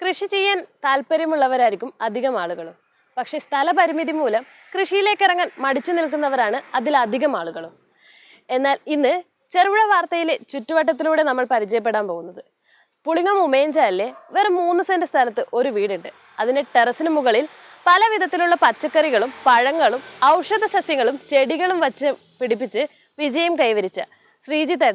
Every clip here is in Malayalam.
കൃഷി ചെയ്യാൻ താല്പര്യമുള്ളവരായിരിക്കും അധികം ആളുകളും. പക്ഷേ സ്ഥലപരിമിതി മൂലം കൃഷിയിലേക്ക് ഇറങ്ങാൻ മടിച്ചു നിൽക്കുന്നവരാണ് അതിലധികം ആളുകളും. എന്നാൽ ഇന്ന് ചെറുപുഴ വാർത്തയിലെ ചുറ്റുവട്ടത്തിലൂടെ നമ്മൾ പരിചയപ്പെടാൻ പോകുന്നത്. പുളിങ്ങം ഉമേഞ്ചാലിലെ വെറും മൂന്ന് സെന്റ് സ്ഥലത്ത് ഒരു വീടുണ്ട്. അതിന്റെ ടെറസിന് മുകളിൽ പല വിധത്തിലുള്ള പച്ചക്കറികളും പഴങ്ങളും ഔഷധ സസ്യങ്ങളും ചെടികളും വച്ച് പിടിപ്പിച്ച് വിജയം കൈവരിച്ച ശ്രീജിത്ത്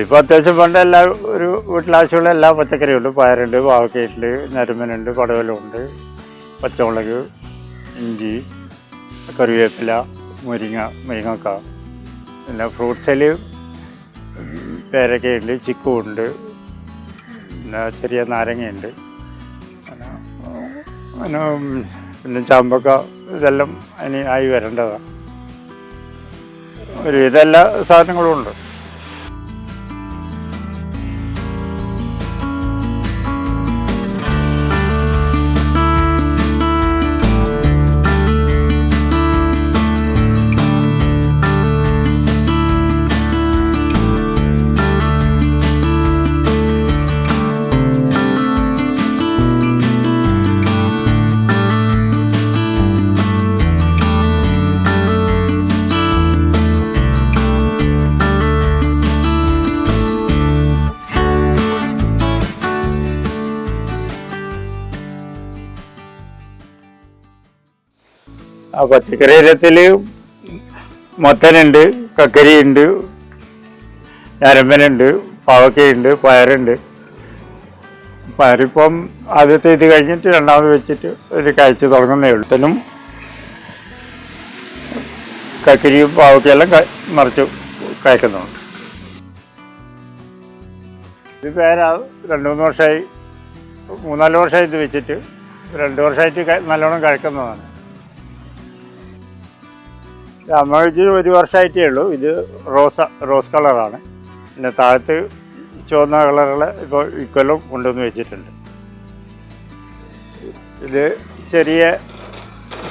ഇപ്പോൾ അത്യാവശ്യം പണ്ട് എല്ലാ ഒരു വീട്ടിലാവശ്യമുള്ള എല്ലാ പച്ചക്കറിയും ഉണ്ട്. പയറുണ്ട് പാവക്കയുണ്ട് നരുമനുണ്ട് പടവലമുണ്ട് പച്ചമുളക് ഇഞ്ചി കറിവേപ്പില മുരിങ്ങ മുരിങ്ങക്ക പിന്നെ ഫ്രൂട്ട്സിൽ പേരക്കയുണ്ട് ചിക്കുണ്ട് പിന്നെ ചെറിയ നാരങ്ങയുണ്ട്. പിന്നെ പിന്നെ ചാമ്പക്ക ഇതെല്ലാം ഇനി ആയി വരേണ്ടതാണ്. ഒരു എല്ലാ സാധനങ്ങളും ഉണ്ട്. പച്ചക്കറി ഇനത്തിൽ മത്തനുണ്ട് കക്കരിയുണ്ട് ഞരമ്പനുണ്ട് പാവക്കയുണ്ട് പയറുണ്ട്. പയറിപ്പം ആദ്യത്തെ ഇത് കഴിഞ്ഞിട്ട് രണ്ടാമത് വെച്ചിട്ട് ഒരു കഴിച്ച് തുടങ്ങുന്നേ ഉള്ളൂ. കക്കരിയും പാവക്കയെല്ലാം മറിച്ച് കഴിക്കുന്നുണ്ട് ഇത് പേരാ രണ്ട് മൂന്ന് വർഷമായി മൂന്നാൽ വർഷമായി ഇത് വെച്ചിട്ട് രണ്ട് വർഷമായിട്ട് നല്ലോണം കഴിക്കുന്നതാണ് അമ്മയ്ക്ക് ഒരു വർഷമായിട്ടേ ഉള്ളൂ. ഇത് റോസ റോസ് കളറാണ്. പിന്നെ താഴത്ത് ചുവന്ന കളറുള്ള ഇപ്പോൾ ഇക്കൊല്ലം കൊണ്ടുവന്ന് വെച്ചിട്ടുണ്ട്. ഇത് ചെറിയ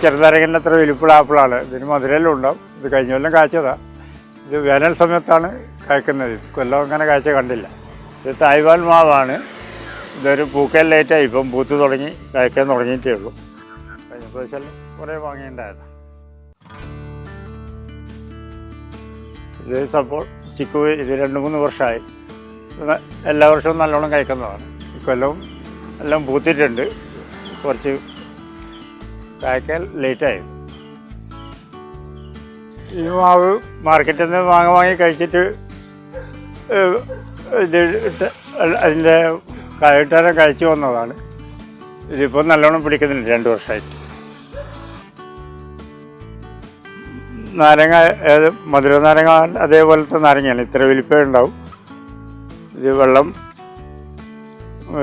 ചെറുനാരങ്ങന്റെ അത്ര വലിപ്പുള്ള ആപ്പിളാണ്. ഇതിന് മധുരമെല്ലാം ഉണ്ടാവും. ഇത് കഴിഞ്ഞ കൊല്ലം കാഴ്ചതാണ് ഇത് വേനൽ സമയത്താണ് കായ്ക്കുന്നത്. കൊല്ലം അങ്ങനെ കാഴ്ച കണ്ടില്ല. ഇത് തായ്വാൻ മാവാണ്. ഇതൊരു പൂക്കൽ ലേറ്റായി ഇപ്പം പൂത്ത് തുടങ്ങി കായ്ക്കാൻ തുടങ്ങിയിട്ടേ ഉള്ളൂ. കഴിഞ്ഞ പ്രാവശ്യം കുറേ വാങ്ങിയിട്ടുണ്ടായിരുന്നു. ഇത് സപ്പോൾ ചിക്കു ഇത് രണ്ട് മൂന്ന് വർഷമായി. എല്ലാ വർഷവും നല്ലോണം കഴിക്കുന്നതാണ്. ഇക്കൊല്ലം എല്ലാം പൂത്തിട്ടുണ്ട്. കുറച്ച് കായ്ക്കാൻ ലേറ്റായി ഈ മാവ് മാർക്കറ്റിൽ നിന്ന് വാങ്ങി വാങ്ങി കഴിച്ചിട്ട് ഇത് അതിന്റെ കായിട്ടാരം കഴിച്ചു വന്നതാണ്. ഇതിപ്പോൾ നല്ലോണം പിടിക്കുന്നുണ്ട്. രണ്ട് വർഷമായിട്ട്. നാരങ്ങ ഏത് മധുര നാരങ്ങ അതേപോലത്തെ നാരങ്ങയാണ്. ഇത്ര വലിപ്പേ ഉണ്ടാവും ഇത് വെള്ളം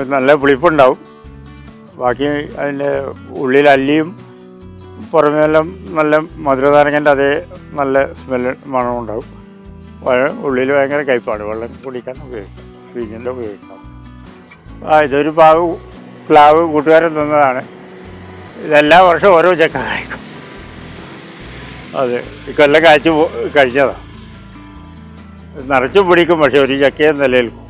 നല്ല പുളിപ്പുണ്ടാവും. ബാക്കി അതിന്റെ ഉള്ളിൽ അല്ലിയും പുറമെല്ലാം നല്ല മധുര നാരങ്ങന്റെ അതേ നല്ല സ്മെല്ല് മണം പഴം ഉള്ളിൽ ഭയങ്കര കയ്പാണ്. വെള്ളം കുടിക്കാൻ ഉപയോഗിക്കാം. ഫ്രിഡ്ജിന്റെ ഉപയോഗിക്കാം. ആ ഇതൊരു പാവ് പ്ലാവ് കൂട്ടുകാരൻ തന്നതാണ്. ഇതെല്ലാ വർഷവും ഓരോ ചക്ക അതെ കൊല്ലം കാച്ചു കഴിഞ്ഞതാണ് നിറച്ചും പിടിക്കും പക്ഷെ ഒരു ചക്കയെ നിലനിൽക്കും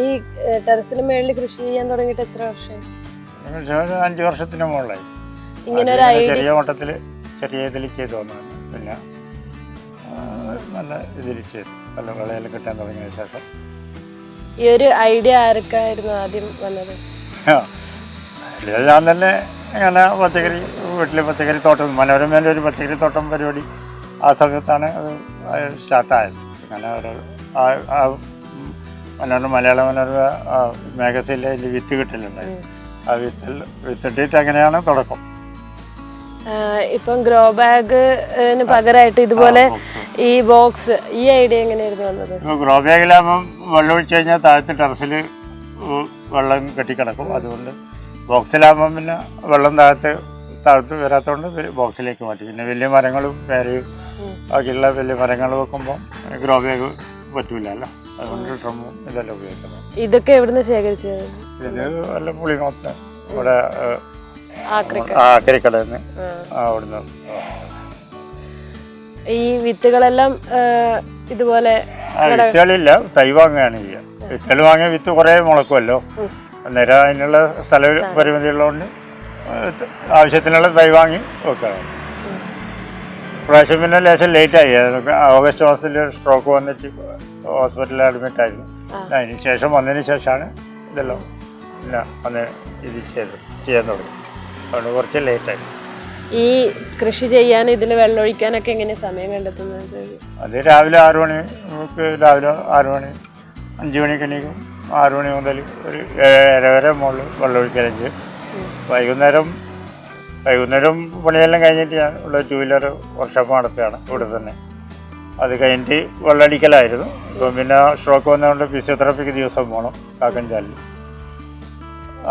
ഈ ടെറസിന് മേളിൽ കൃഷി ചെയ്യാൻ തുടങ്ങിയിട്ട് എത്ര വർഷമായി അഞ്ചു വർഷത്തിന് മുകളിലായി. ഇങ്ങനെ ഒരു ചെറിയ മട്ടത്തിൽ ചെറിയ ഇതിൽ ചെയ്തു വന്നതാണ്. പിന്നെ നല്ല ഇതിൽ ചെയ്തു. നല്ല വിളയെല്ലാം കിട്ടാൻ തുടങ്ങിയ ശേഷം. ഈ ഒരു ഐഡിയ ആർക്കായിരുന്നു ആദ്യം വന്നത്? ഞാൻ തന്നെ ഇങ്ങനെ പച്ചക്കറി വീട്ടിലെ പച്ചക്കറി തോട്ടം മനോരമേന്റെ ഒരു പച്ചക്കറി തോട്ടം പരിപാടി ആ സമയത്താണ് അത് സ്റ്റാർട്ടായത്. അങ്ങനെ ഒരു ആ മനോരമ മലയാള മനോരമ മാഗസീനിലെ അതിൽ വിത്ത് കിട്ടലുണ്ടായിരുന്നു ആ വിത്തിൽ വിത്തിട്ടിട്ട് അങ്ങനെയാണ് തുടക്കം? ഇപ്പം ഗ്രോ ബാഗിന് പകരമായിട്ട് ഇതുപോലെ ഈ ബോക്സ് ഈ ഐഡിയ എങ്ങനെയായിരുന്നു വന്നത്? ഇപ്പോൾ ഗ്രോ ബാഗിലാകുമ്പം വെള്ളം ഒഴിച്ചു കഴിഞ്ഞാൽ താഴത്ത് ടെറസിൽ വെള്ളം കെട്ടിക്കിടക്കും. അതുകൊണ്ട് ബോക്സിലാകുമ്പം പിന്നെ വെള്ളം താഴത്ത് താഴത്ത് വരാത്തതുകൊണ്ട് ബോക്സിലേക്ക് മാറ്റി. പിന്നെ വലിയ മരങ്ങളും പേരയും. ബാക്കിയുള്ള വലിയ മരങ്ങൾ വെക്കുമ്പോൾ ഗ്രോ ബാഗ് പറ്റൂലല്ലോ. അതുകൊണ്ട് ഡ്രമ്മും ഇതെല്ലാം ഉപയോഗിക്കുന്നത്. ഇതൊക്കെ എവിടുന്ന് ശേഖരിച്ചത്? ഇത് വല്ല പുളിനോത്ത് ഇവിടെ ആക്രിക്ക. ആക്കരിക്കടയിൽ നിന്ന്. അവിടുന്ന്. ഈ വിത്തുകളെല്ലാം ഇതുപോലെ വിത്തുകളില്ല. തൈ വാങ്ങുകയാണ് ചെയ്യുക. വിത്തുകൾ വാങ്ങിയ വിത്ത് കുറേ മുളക്കുമല്ലോ. അന്നേരം അതിനുള്ള സ്ഥല പരിമിതി ഉള്ളതുകൊണ്ട് ആവശ്യത്തിനുള്ള തൈ വാങ്ങി വെക്കുകയാണ്. ഉം. പ്രാവശ്യം പിന്നെ ലേശം ലേറ്റായി. ഓഗസ്റ്റ് മാസത്തിൽ സ്ട്രോക്ക് വന്നിട്ട് ഹോസ്പിറ്റലിൽ അഡ്മിറ്റ് ആയിരുന്നു. അതിന് ശേഷം വന്നതിന് ശേഷമാണ് ഇതെല്ലാം പിന്നെ വന്ന് ഇത് ചെയ്ത് ചെയ്യാൻ തുടങ്ങി. അതുകൊണ്ട് കുറച്ച് ലേറ്റായി. ഈ കൃഷി ചെയ്യാൻ ഇതിൽ വെള്ളമൊഴിക്കാനൊക്കെ എങ്ങനെ സമയം കണ്ടെത്തുന്നത്? അത് രാവിലെ ആറു മണി നമുക്ക് രാവിലെ ആറു മണി അഞ്ച് മണിക്ക് എണീക്കും. ആറു മണി മുതൽ ഒരു ഏഴര വരെ മുകളിൽ വെള്ളം ഒഴിക്കുകയും ചെയ്യും വൈകുന്നേരം വൈകുന്നേരം പണിയെല്ലാം കഴിഞ്ഞിട്ട് ഞാൻ ഉള്ള ടൂ വീലർ വർക്ക്ഷോപ്പ് നടത്തുകയാണ് ഇവിടെ തന്നെ. അത് കഴിഞ്ഞിട്ട് വെള്ളടിക്കലായിരുന്നു. പിന്നെ സ്ട്രോക്ക് വന്നതുകൊണ്ട് ഫിസിയോതെറാപ്പിക്ക് ദിവസം പോകണം കാക്കഞ്ചാലിൽ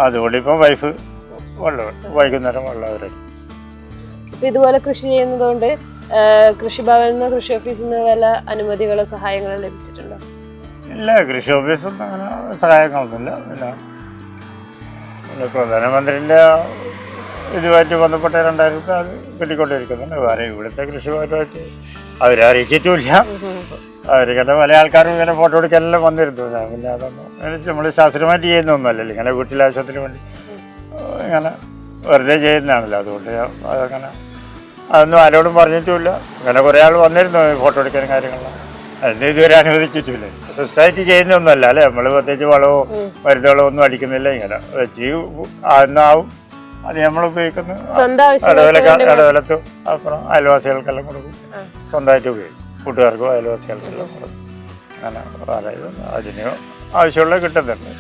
അതുകൊണ്ട് ഇപ്പം വൈഫ് വെള്ളം വൈകുന്നേരം വെള്ളം ഇതുപോലെ കൃഷി ചെയ്യുന്നതുകൊണ്ട് കൃഷി കൃഷിഭവനിൽ നിന്ന് കൃഷി ഓഫീസിൽ നിന്ന് വല്ല അനുമതികളോ സഹായങ്ങളോ ലഭിച്ചിട്ടുണ്ടോ? ഇല്ല കൃഷി ഓഫീസിൽ നിന്ന് അങ്ങനെ സഹായങ്ങളൊന്നുമില്ല. പിന്നെ പിന്നെ പ്രധാനമന്ത്രിന്റെ ഇതുമായിട്ട് ബന്ധപ്പെട്ട രണ്ടായിരത്തി അത് കിട്ടിക്കൊണ്ടിരിക്കുന്നുണ്ട്. വേറെ ഇവിടുത്തെ കൃഷിഭവനുമായിട്ട് അവരെ അറിയിച്ചിട്ടുമില്ല അവരിങ്ങനെ പല ആൾക്കാരും ഇങ്ങനെ ഫോട്ടോ എടുക്കാനെല്ലാം വന്നിരുന്നു. ഞാൻ പിന്നെ അതൊന്നും നമ്മൾ ശാസ്ത്രീയമായിട്ട് ചെയ്യുന്നൊന്നുമല്ലല്ലോ ഇങ്ങനെ വീട്ടിലാവശ്യത്തിന് വേണ്ടി. ഇങ്ങനെ വെറുതെ ചെയ്യുന്നതാണല്ലോ. അതുകൊണ്ട് അതങ്ങനെ അതൊന്നും ആരോടും പറഞ്ഞിട്ടുമില്ല. അങ്ങനെ കുറേ ആൾ വന്നിരുന്നു ഫോട്ടോ എടുക്കാനും കാര്യങ്ങളെല്ലാം അതിന് ഇതുവരെ അനുവദിച്ചിട്ടില്ല. സൊസൈറ്റി ചെയ്യുന്നൊന്നുമല്ല. അല്ലേ? നമ്മൾ പ്രത്യേകിച്ച് വളമോ ഉം. മരുന്നുകളോ ഒന്നും അടിക്കുന്നില്ല. ഇങ്ങനെ വെച്ച് ആവും. അത് നമ്മൾ ഉപയോഗിക്കുന്നു വേണ്ടി അപ്പുറം അയൽവാസികൾക്കെല്ലാം കൊടുക്കും. സ്വന്തമായിട്ട് ഉപയോഗിക്കും. കൂട്ടുകാർക്കും അയൽവാസികൾക്കെല്ലാം കൊടുക്കും. അങ്ങനെ അതായത് അതിന് ആവശ്യമുള്ള കിട്ടുന്നുണ്ട്.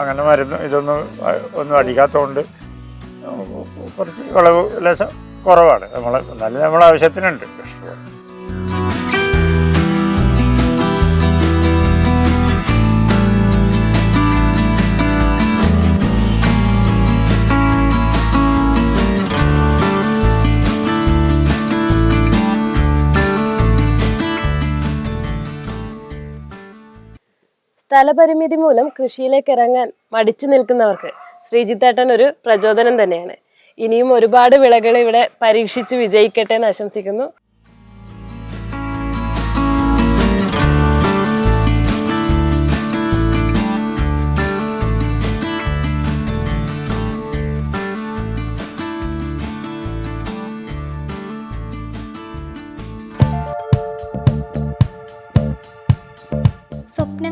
അങ്ങനെ മരുന്ന് ഇതൊന്നും ഒന്നും അടിക്കാത്തതുകൊണ്ട് കുറച്ച് വിളവ് ലേശം കുറവാണ്. നമ്മൾ എന്നാലും നമ്മളെ ആവശ്യത്തിനുണ്ട്. കൃഷി സ്ഥലപരിമിതി മൂലം കൃഷിയിലേക്ക് ഇറങ്ങാൻ മടിച്ചു നിൽക്കുന്നവർക്ക് ശ്രീജിത്തേട്ടൻ ഒരു പ്രചോദനം തന്നെയാണ്. ഇനിയും ഒരുപാട് വിളകൾ ഇവിടെ പരീക്ഷിച്ച് വിജയിക്കട്ടെ എന്ന് ആശംസിക്കുന്നു.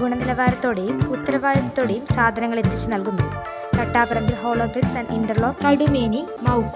ഗുണനിലവാരത്തോടെയും ഉത്തരവാദിത്തത്തോടെയും സാധനങ്ങൾ എത്തിച്ചു നൽകുന്നു. Thattaparambil ഹോളോഫിക്സ് and interlock Kadumeni മൗക്ക്